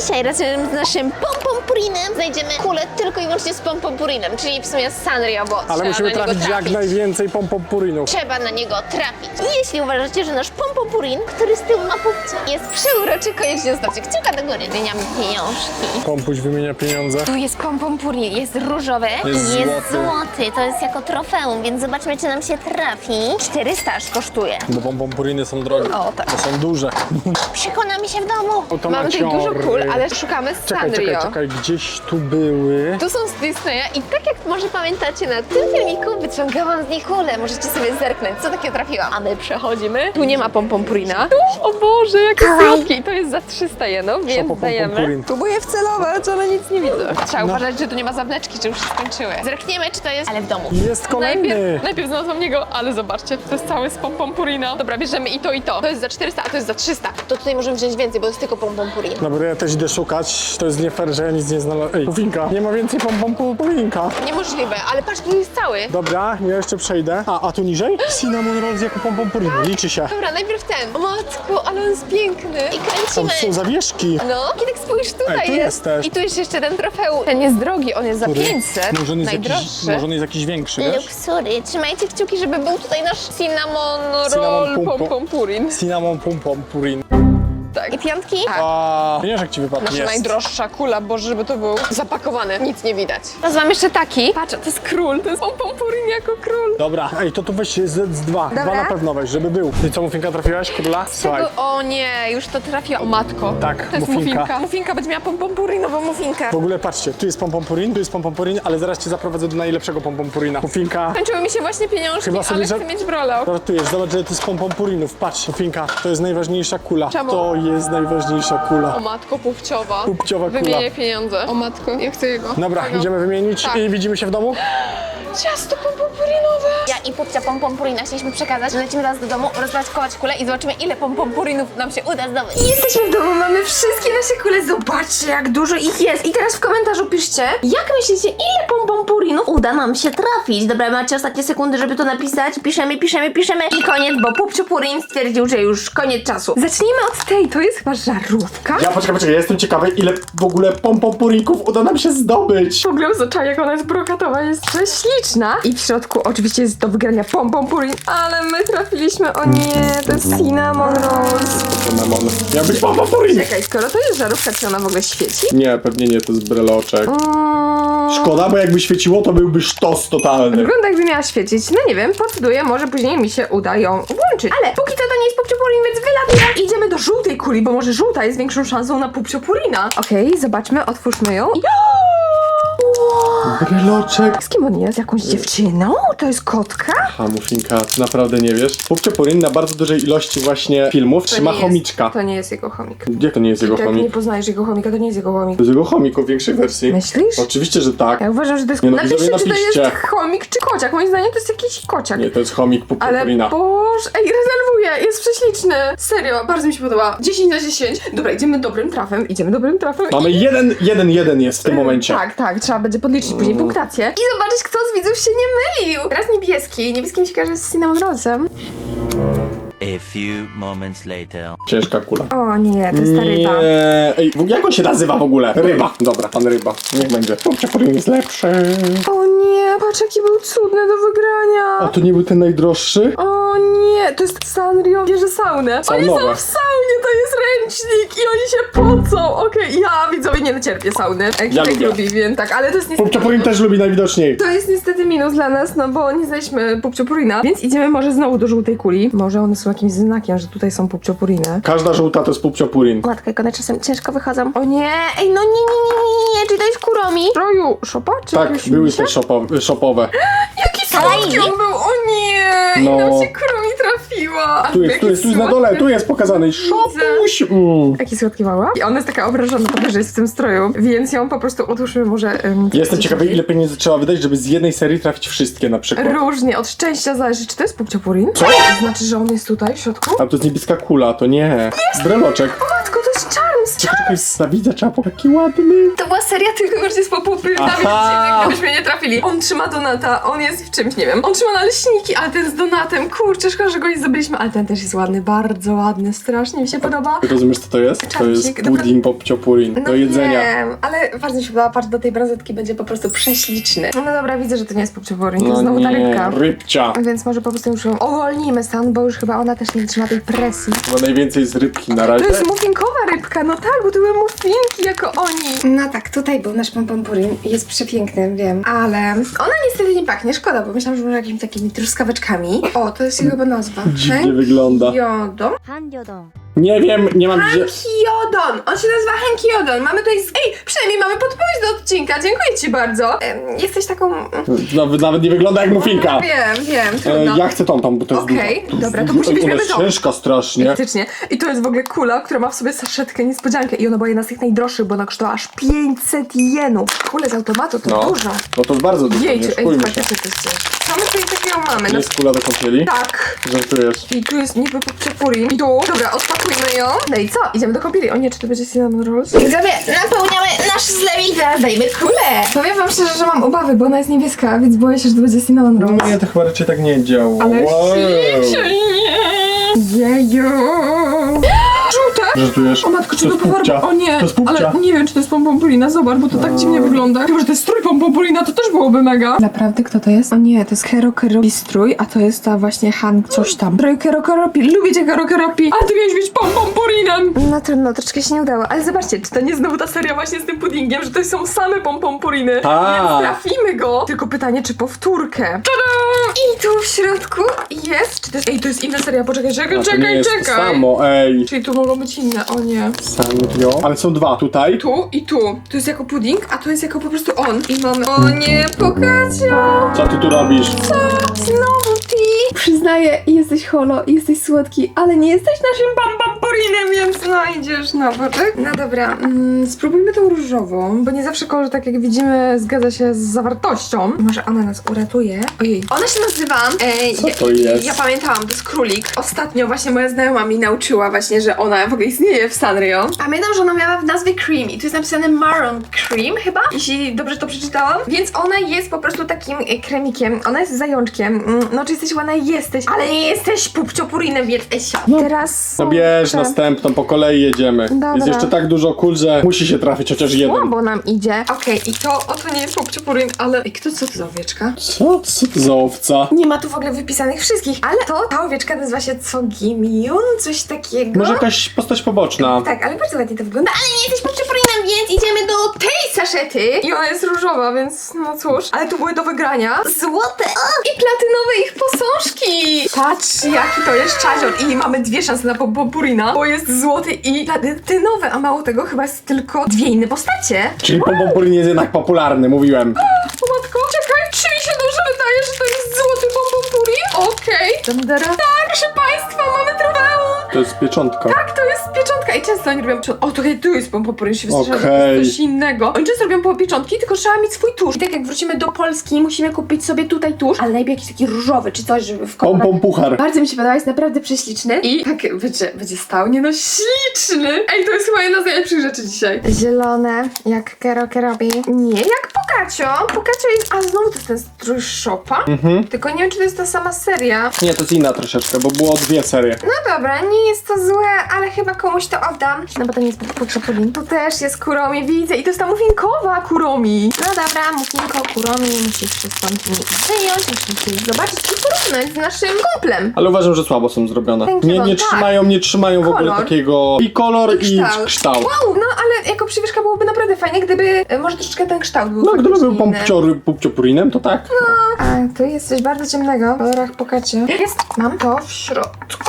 Dzisiaj razem z naszym pompompurinem znajdziemy kulę tylko i wyłącznie z pompompurinem, czyli w sumie z Sanrio, bo Ale trzeba musimy na niego trafić jak trafić. najwięcej pompopurinów. Trzeba na niego trafić. I jeśli uważacie, że nasz pompopurin, który z tyłu ma pupcia, jest przeuroczy, koniecznie zostawcie kciuka do góry. Wymieniamy pieniążki. Pompuś wymienia pieniądze. Tu jest pompompurin, jest różowe Jest i jest złoty. złoty. To jest jako trofeum, więc zobaczmy, czy nam się trafi. 400 aż kosztuje. Bo pompopuriny są drogie. O, tak. Bo są duże. Przekonamy się w domu. Mamy tutaj dużo maciory. Ale szukamy Czekaj, czekaj, Sanrio. czekaj. Gdzieś tu były. Tu są z Disneya i tak jak Może pamiętacie, na tym filmiku wyciągałam z nich kulę. Możecie sobie zerknąć, co takie trafiłam. a my przechodzimy. Tu nie ma pompompurina. Tu, o Boże, jakie słodkie. I to jest za 300 jeno, więc dajemy. Próbuję wcelować, ale nic nie widzę. Trzeba No. uważać, że tu nie ma zawleczki, czy już się skończyły. Zerkniemy, czy to jest... Ale w domu. Jest kolejny. Najpierw, najpierw znalazłam niego, ale zobaczcie, to jest cały z pompompurina. Dobra, bierzemy i to, i to. To jest za 400, a to jest za 300. To tutaj możemy wziąć więcej, bo jest tylko pompompurин. Dobra, ja też idę szukać. To jest nie fair, że ja nic nie znalazłem. Ej, pufinka. Nie ma więcej pompopurinka. Niemożliwe, ale patrz, tu jest cały. Dobra, ja jeszcze przejdę. A, a tu niżej? Cinnamon rolls jako pompopurin. Liczy się. Dobra, najpierw ten. O matko, ale on jest piękny. I Tam kręcimy. są zawieszki. No, kiedy spójrz, tutaj Ej, tu jest. też. I tu jest jeszcze ten trofeum. Ten jest drogi, on jest za 500. Może on jest, jakiś, Najdroższy. może on jest jakiś większy, wiesz? Luksury. Trzymajcie kciuki, żeby był tutaj nasz... Cinnamon Cinnamon roll pum pum. pom pom purin. Cinnamon pompopurin. Tak. I piątki? A pieniążek ci wypadł. Nasza Jest. najdroższa kula, boże, żeby to był zapakowany. Nic nie widać. Mam jeszcze taki. Patrz, to jest król. To jest pom pom purin jako król. Dobra, ej, to tu weź z, z dwa. Dwa na pewno weź, żeby był. Ty co, Mufinka, trafiłaś? Króla? Słuchaj. Tego, o nie, już to trafiła. O matko. Tak, to jest muffinka. mufinka. Mufinka będzie miała pom pom purinową mufinkę. W ogóle patrzcie, tu jest pompompurin, tu jest pompompurin, ale zaraz cię zaprowadzę do najlepszego pompompurina. Mufinka, Kończyły mi się właśnie pieniążki, Chyba sobie ale chcę mieć brolał. żartujesz, zobacz, że to jest pompompurinów. Patrz, Mufinka, to jest najważniejsza kula. Czemu? To jest najważniejsza kula. O matko, pupciowa. Pupciowa kula. Wymienię pieniądze. O matko, ja chcę jego. Dobra, Tego. idziemy wymienić Tak. i widzimy się w domu? Ciasto pom pom purinowe. Ja i pupcia pompompurina chcieliśmy przekazać, że lecimy teraz do domu, rozpakować kulę i zobaczymy, ile pompompurynów nam się uda zdobyć. Jesteśmy w domu, mamy wszystkie nasze kule, zobaczcie jak dużo ich jest. I teraz w komentarzu piszcie, jak myślicie, ile pompompurinów uda nam się trafić? Dobra, macie ostatnie sekundy, żeby to napisać. Piszemy, piszemy, piszemy i koniec, bo Pupciupurin stwierdził, że już koniec czasu. Zacznijmy od tej, to jest chyba żarówka. Ja poczekaj, poczekaj, ja jestem ciekawy, ile w ogóle pompompurinków uda nam się zdobyć. W ogóle zobaczcie, jak ona jest brokatowa, jest prześliczna. I w środku oczywiście jest do wygrania pom pom purin, ale my trafiliśmy, o nie, to jest cinnamon rolls. Cinnamon. Miał być pompompurin. Czekaj, skoro to jest żarówka, czy ona w ogóle świeci? Nie, pewnie nie, to jest breloczek. Mm, Szkoda, bo jakby świeciło, to byłby sztos totalny. Wygląda jakby miała świecić. No nie wiem, podeduję, może później mi się uda ją włączyć. Ale póki to to nie jest pupciopulin, więc wylatuję. Idziemy do żółtej kuli, bo może żółta jest większą szansą na pupciopurina. Okej, zobaczmy, otwórzmy ją. I... Breloczek. Z kim on jest? Jakąś dziewczyną? To jest kotka? A Mufinka, ty naprawdę nie wiesz? Pupciopurin na bardzo dużej ilości właśnie filmów trzyma nie jest- chomiczka. To nie jest jego chomik. Jak to nie jest jego Jak nie chomik? poznajesz jego chomika, to nie jest jego chomik. To jest jego chomik o większej wersji. Myślisz? Oczywiście, że tak. Ja uważam, że to jest... Nie no, Napiszcie, widzowie, czy to napiszcie. jest chomik, czy kociak. Moim zdaniem to jest jakiś kociak. Nie, to jest chomik Ale Pupciopurina. boż, ej, rezerwuję, jest prześliczny. Serio, bardzo mi się podoba. 10 na 10. Dobra, idziemy dobrym trafem, idziemy dobrym trafem. Mamy jeden, jeden, jeden jest w tym momencie. Tak, tak, trzeba będzie podliczyć później punktację. I zobaczyć, kto z widzów się nie mylił. Teraz niebieski, niebieski mi się kojarzy z cinnamon rollsem. A few moments later. Ciężka kula. O nie, to jest ta ryba. Nie. Ej, w- jak on się nazywa w ogóle? Ryba. Dobra, pan ryba. Niech będzie. Pupciopurin jest lepszy. O nie, patrz jaki był cudny do A wygrania. to nie był ten najdroższy? O nie, to jest Sanrio, bierze saunę. Oni Saunowe. są w saunie, to jest ręcznik i oni się pocą. Okej, ja widzowie nie cierpię sauny. Jak Ja tak lubię. lubi, więc tak, ale to jest niestety... Pupciopurin też lubi najwidoczniej. To jest niestety minus dla nas, no bo nie znaliśmy pupciopurina, więc idziemy może znowu do żółtej kuli. Może one są jakimś znakiem, że tutaj są pupciopuriny. Każda żółta to jest pupciopurin. Matko, jak one czasem ciężko wychodzą. O nie, Ej, no nie, nie, nie, nie, nie, nie, czy to jest kuromi? Roju, szopa czy Tak, były te szopo- szopowe. Jaki słodki on był, o nie! No. I nam się kuromi trafiła. Tu jest, tu jest, tu jest na dole, tu jest pokazany. Szopuś! Mm. Jaki słodki mała. I ona jest taka obrażona, że jest w tym stroju, więc ją po prostu odłóżmy może... Um, Jestem ciekawy, ile pieniędzy trzeba wydać, żeby z jednej serii trafić wszystkie na przykład. Różnie, od szczęścia zależy, czy to jest pupciopurin? Co? To znaczy, że on jest tutaj w środku? A to jest niebieska kula, to nie. Breloczek. Matko, to jest Charms! Charms! Zawidzę czapu, jaki ładny. To była seria tylko właśnie z popupylnami, Aha. gdybyśmy nie trafili. On trzyma Donata, on jest w czymś, nie wiem. On trzyma naleśniki, ale ten z Donatem, kurczę, szkoda, że go nie zdobyliśmy, ale ten też jest ładny, bardzo ładny, strasznie mi się podoba. Rozumiesz co to jest? To Czapcik, jest pudding popciopurin. Do jedzenia. Wiem, ale bardzo mi się podoba, patrz, do tej bransoletki będzie po prostu prześliczny. No dobra, widzę, że to nie jest popcioporin, to No znowu ta rybka. rybcia. Więc może po prostu już ją uwolnijmy stąd, bo już chyba ona też nie trzyma tej presji. Chyba najwięcej z rybki na To razie. jest muffinkowa rybka, no tak, bo to jadły muffinki jako oni. No tak, tutaj był nasz pompon purim. Jest przepiękny, wiem, ale ona niestety nie pachnie, szkoda, bo myślałam, że może jakimiś takimi truskaweczkami. O, to jest chyba nazwa. Dziwnie wygląda. Jodą. Nie wiem, nie mam gdzie... Hankiodon! On się nazywa Hankiodon. Mamy tutaj. Z... Ej, przynajmniej mamy podpowiedź do odcinka. Dziękuję ci bardzo. Em, jesteś taką. Nawet, nawet nie wygląda jak muffinka. Wiem, wiem, E, trudno. ja chcę tą tam, bo to jest Okej, duża. dobra, to Ona musi być jest wiadomo. ciężka strasznie. Faktycznie. I to jest w ogóle kula, która ma w sobie saszetkę niespodziankę. I ona była jedna z tych najdroższych, bo ona kosztowała aż 500 jenów. Kule z automatu to No. dużo. No to jest bardzo dużo, nie Jejciu, ej, się. faktycznie to jest. Co my tutaj takiego mamy? No, Jest kula do kąpieli? tak. Żartujesz. I tu jest niby poprzepuri. I tu. Dobra, odpakujmy ją. No i co? Idziemy do kąpieli. O nie, czy to będzie cinnamon rolls? Widzowie, napełniamy nasz zlew i teraz dajmy kulę. Powiem wam szczerze, że mam obawy, bo ona jest niebieska, więc boję się, że to będzie cinnamon rolls. Nie, to chyba raczej tak nie działa. Ale wow. Jeju! O matko, czy to to? O nie, To jest ale nie wiem, czy to jest pompompolina, zobacz, bo to tak dziwnie wygląda. Chyba, że to jest strój pompompolina, to też byłoby mega. Naprawdę, kto to jest? O nie, to jest Hero Keropi strój, a to jest ta właśnie Han coś tam. Strój Hero Keropi, lubię cię Hero Keropi, a ty miałeś być pompompolinem! No trudno, troszeczkę się nie udało, ale zobaczcie, czy to nie znowu ta seria właśnie z tym puddingiem, że to są same pompompoliny, Tak. więc trafimy go. Tylko pytanie, czy powtórkę. Tada! I tu w środku jest, czy to jest, ej, to jest inna seria, poczekaj, czekaj, czekaj, czekaj. to samo, ej. Czyli tu mogą być inne, o nie. Serio? Ale są dwa, tutaj. Tu i tu. Tu jest jako pudding, a tu jest jako po prostu on. I mamy... O nie, Pokacio! Co ty tu robisz? Znowu ty! Przyznaję, jesteś holo, jesteś słodki, ale nie jesteś naszym bambamporinem, więc no idziesz na boczek. No dobra, mm, spróbujmy tą różową, bo nie zawsze kolor, tak jak widzimy, zgadza się z zawartością. Może ona nas uratuje. Ojej. Ona się nazywa... E, Co ja, to jest? Ja pamiętałam, to jest królik. Ostatnio właśnie moja znajoma mi nauczyła właśnie, że ona w ogóle istnieje w Sanrio. Pamiętam, że ona miała w nazwie Cream i tu jest napisane Maroon Cream chyba, jeśli dobrze to przeczytałam. Więc ona jest po prostu takim e, kremikiem. Ona jest zajączkiem. Mm, No czy jesteś ładna? Jesteś, ale nie jesteś pupciopurinem, więc Esio. Teraz No bierz te- następną, po kolei jedziemy. Dobra. Jest jeszcze tak dużo kul, że musi się trafić chociaż jeden. Słabo nam idzie. Okej, i to, o to nie jest pupciopurin, ale... I kto, co to za owieczka? Co? Co to za owca? Nie ma tu w ogóle wypisanych wszystkich, ale to, ta owieczka nazywa się Cogimiun, coś takiego. Może jakaś postać poboczna. Tak, ale bardzo ładnie to wygląda, ale nie jesteś poprzepurinem, więc idziemy do tej saszety. I ona jest różowa, więc no cóż. Ale tu były do wygrania złote o, i platynowe ich posążki. Patrz, jaki to jest czadzior. I mamy dwie szanse na popurina, bo jest złoty i platynowe, a mało tego chyba jest tylko dwie inne postacie. Czyli pompopurin jest jednak popularny, mówiłem. O matko, czekaj, czy mi się dobrze wydaje, że to jest złoty pompopurin? Okej. Dandera. Tak, proszę państwa, mamy trofeum. To jest pieczątka. Tak, to jest pieczątka i często oni robią pieczątki. O, tutaj tu jest że to Okej. jest coś innego. Oni często robią po pieczątki, tylko trzeba mieć swój tusz. I tak jak wrócimy do Polski, musimy kupić sobie tutaj tusz, ale najlepiej jakiś taki różowy, czy coś, żeby w Pom kolorach... pom puchar. Bardzo mi się podoba, jest naprawdę prześliczny i tak będzie, będzie stał, nie no, śliczny. Ej, to jest chyba jedna z najlepszych rzeczy dzisiaj. Zielone, jak Keroke robi. Nie, jak Pukacio. Pukacio jest, a znowu to jest ten strój Shopa. Mhm. Tylko nie wiem, czy to jest ta sama seria. Nie, to jest inna troszeczkę, bo było dwie serie. No dobra, nie jest to złe, ale chyba komuś to oddam. No bo to nie jest potrzebny. Tu też jest Kuromi, widzę. I to jest ta muffinkowa Kuromi. No dobra, muffinko Kuromi, musisz się stąd wyjąć, musisz zobaczyć i porównać z naszym kumplem. Ale uważam, że słabo są zrobione. Nie, nie tak. trzymają, nie trzymają w ogóle Kolor. takiego i kolor i kształt. kształt. Wow, no ale jako przywieszka byłoby naprawdę fajnie, gdyby e, może troszeczkę ten kształt był No, gdyby faktycznie był inny. pompciory- pupciopurinem, to tak. A, tu jest coś bardzo ciemnego. W kolorach pokacie. Jest, mam to w środku.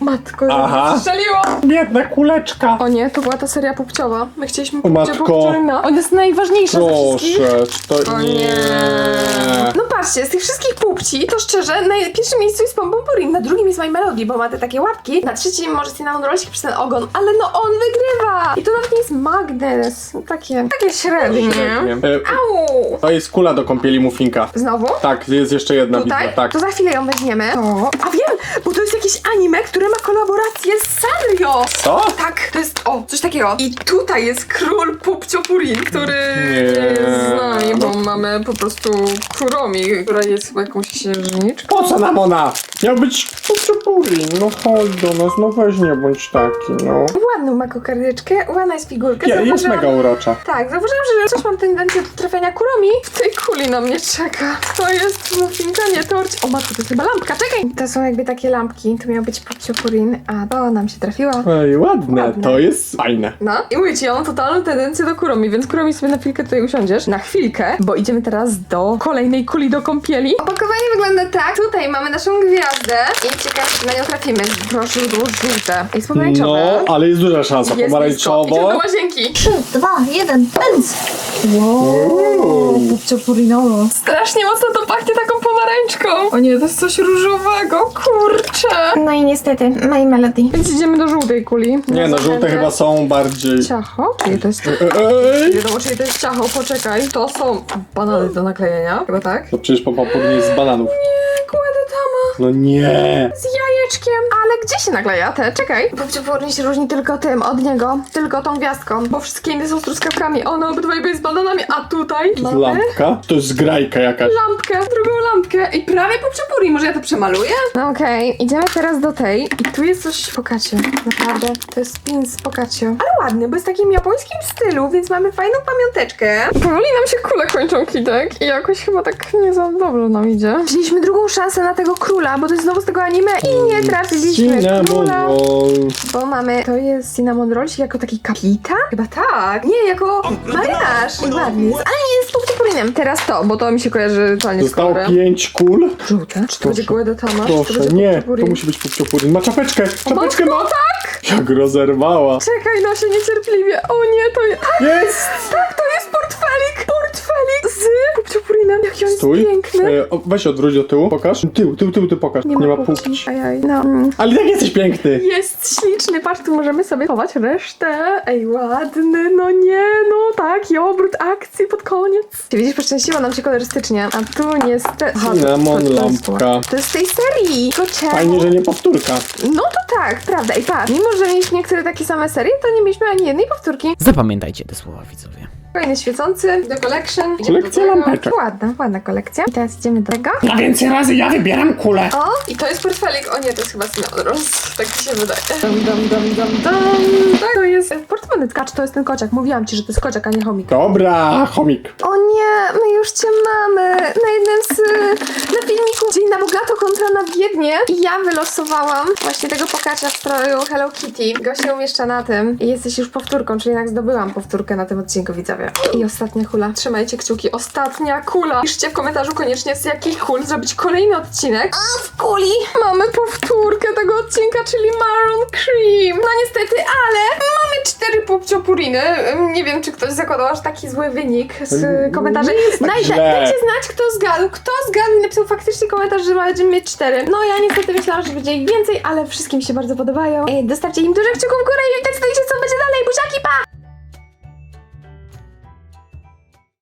Matko, Aha. strzeliło! Biedna kuleczka. O nie, to była ta seria pupciowa. My chcieliśmy O matko. pupciowa. On jest najważniejszy ze wszystkich. Proszę, to O nie. nie. No patrzcie, z tych wszystkich pupci, to szczerze, na pierwszym miejscu jest Pompopurin, na drugim jest My Melody, bo ma te takie łapki, na trzecim może Cinnamon Rollsik przez ten ogon, ale no on wygrywa! I to nawet nie jest magnes, takie, takie średnie. Średnie. E, Au! To jest kula do kąpieli muffinka. Znowu? Tak, jest jeszcze jedna Tutaj? tak. To za chwilę ją weźmiemy. To. A wiem, bo to jest jakiś animek, które ma kolaborację z Sanrio. Co? Tak, to jest, o, coś takiego. I tutaj jest król Pupciopurin, który Nie. jest z nami, bo mamy po prostu Kuromi, która jest chyba jakąś księżniczką. Po co nam ona? Miał być Pucciopuri. No chodź do nas, no weź nie bądź taki, no. Ładną ma kokardeczkę, ładna jest figurka. Nie, jest mega urocza. Tak, zauważyłam, że coś mam tendencję do trafiania kuromi. W tej kuli na mnie czeka. To jest muffinka, nie torć. O matko, to jest chyba lampka, czekaj! To są jakby takie lampki, to miał być Pupciopurin, a to nam się trafiło. Ej, ładne, Ładne. to jest fajne. No i mówię ci, ja mam totalną tendencję do kuromi, więc kuromi sobie na chwilkę tutaj usiądziesz. Na chwilkę, bo idziemy teraz do kolejnej kuli do kąpieli. Opakowanie wygląda tak. Tutaj mamy naszą gwiazdę i ciekawe, czy na nią trafimy. Proszę, było żółte. Jest pomarańczowe. No, ale jest duża szansa. Jest blisko. Idziemy Pomarańczowo. łazienki. 3, 2, 1, pędz! Uuu. Pupciopurinowo. Strasznie mocno to pachnie taką pomarańczką. O nie, to jest coś różowego, kurczę. No i niestety, My Melody. Więc idziemy do żółtej kuli. Nie, no żółte chyba są bardziej... Ciacho? Czyli to jest... Ej! Nie wiadomo, czyli to jest ciacho, poczekaj. To są banany do naklejenia, chyba tak? To przecież nie jest z bananów. Nie, tama. No nie. Z jajeczkiem. Ale gdzie się nakleja te? Czekaj. Pupciopurni się różni tylko tym od niego. Tylko tą gwiazdką. Bo wszystkie inne są z truskawkami. One obydwoje jest z bananami, a tutaj To jest mamy... lampka? To jest zgrajka jakaś. Lampkę, drugą lampkę i prawie poprzepuri. Może ja to przemaluję? No okej, idziemy teraz do tej i tu jest coś w pokacie. Naprawdę, to jest pin z pokacie. Ale ładny, bo jest w takim japońskim stylu, więc mamy fajną pamiąteczkę. Powoli nam się kule kończą, Kitek. I jakoś chyba tak nie za dobrze nam idzie. Wzięliśmy drugą szansę na tego króla, bo to jest znowu z tego anime i nie trafiliśmy Cinnamon króla. roll. Bo mamy, to jest cinnamon roll jako taki kapita? Chyba tak. Nie, jako marynarz. Ładny jest, ale nie jest popciopurinem. Teraz to, bo to mi się kojarzy totalnie z Zostało kolorem. pięć kul. Żółte? Czy to będzie gołedetama? Czy to Proszę, będzie nie. To musi być Puciopurin. Ma czapeczkę. Czapeczkę no ma. tak! Jak rozerwała. Czekaj, no się niecierpliwie. O nie, to jest... Tak, Jest! tak, to jest portfelik! Popciopurinem. Jaki on jest Stój. piękny. E, o, weź odwróć do tyłu. Pokaż. Tył, tył, tył, ty pokaż. Nie, ma półki. Ajaj, no. Mm. Ale tak jesteś piękny. Jest śliczny, patrz, tu możemy sobie chować resztę. Ej, ładny, no nie, no tak, i obrót akcji pod koniec. Ty widzisz, poszczęściło nam się kolorystycznie, a tu niestety... Aha, to- Cinnamon to- to jest lampka. To jest z tej serii, to czemu? Fajnie, że nie powtórka. No to tak, prawda. I patrz, mimo że mieliśmy niektóre takie same serie, to nie mieliśmy ani jednej powtórki. Zapamiętajcie te słowa, widzowie. Fajny świecący, do collection. Idziemy Kolekcja do tego. lampeczek. Ładna, ładna kolekcja. I teraz idziemy do tego. Na więcej razy ja wybieram kulę. O, i to jest portfelik. O nie, to jest chyba Cinnamon Rolls. Tak mi się wydaje. Dam, dam, dam, dam, dam. Tak, to jest portmonet. Kacz, to jest ten kociak. Mówiłam ci, że to jest kociak, a nie chomik. Dobra, chomik. O nie, my już cię mamy. Na jednym z... Na filmiku Dzień na bogato kontra na biednie. I ja wylosowałam właśnie tego pokacia w stroju Hello Kitty. Go się umieszcza na tym. I jesteś już powtórką, czyli jednak zdobyłam powtórkę na tym odcinku, widzowie. I ostatnia kula. Trzymajcie kciuki. Ostatnia kula. Piszcie w komentarzu koniecznie z jakich kul zrobić kolejny odcinek. A w kuli mamy powtórkę tego odcinka, czyli Maroon Cream. No niestety, ale mamy cztery cztery pupciopuriny. Nie wiem, czy ktoś zakładał aż taki zły wynik z y, komentarzy. Dajcie, znać, kto zgadł. Kto zgadł i napisał faktycznie komentarz, że będziemy mieć cztery. No ja niestety myślałam, że będzie ich więcej, ale wszystkim się bardzo podobają. Ej, dostawcie im dużo kciuków w górę i decydujcie, co będzie dalej. Buziaki, pa!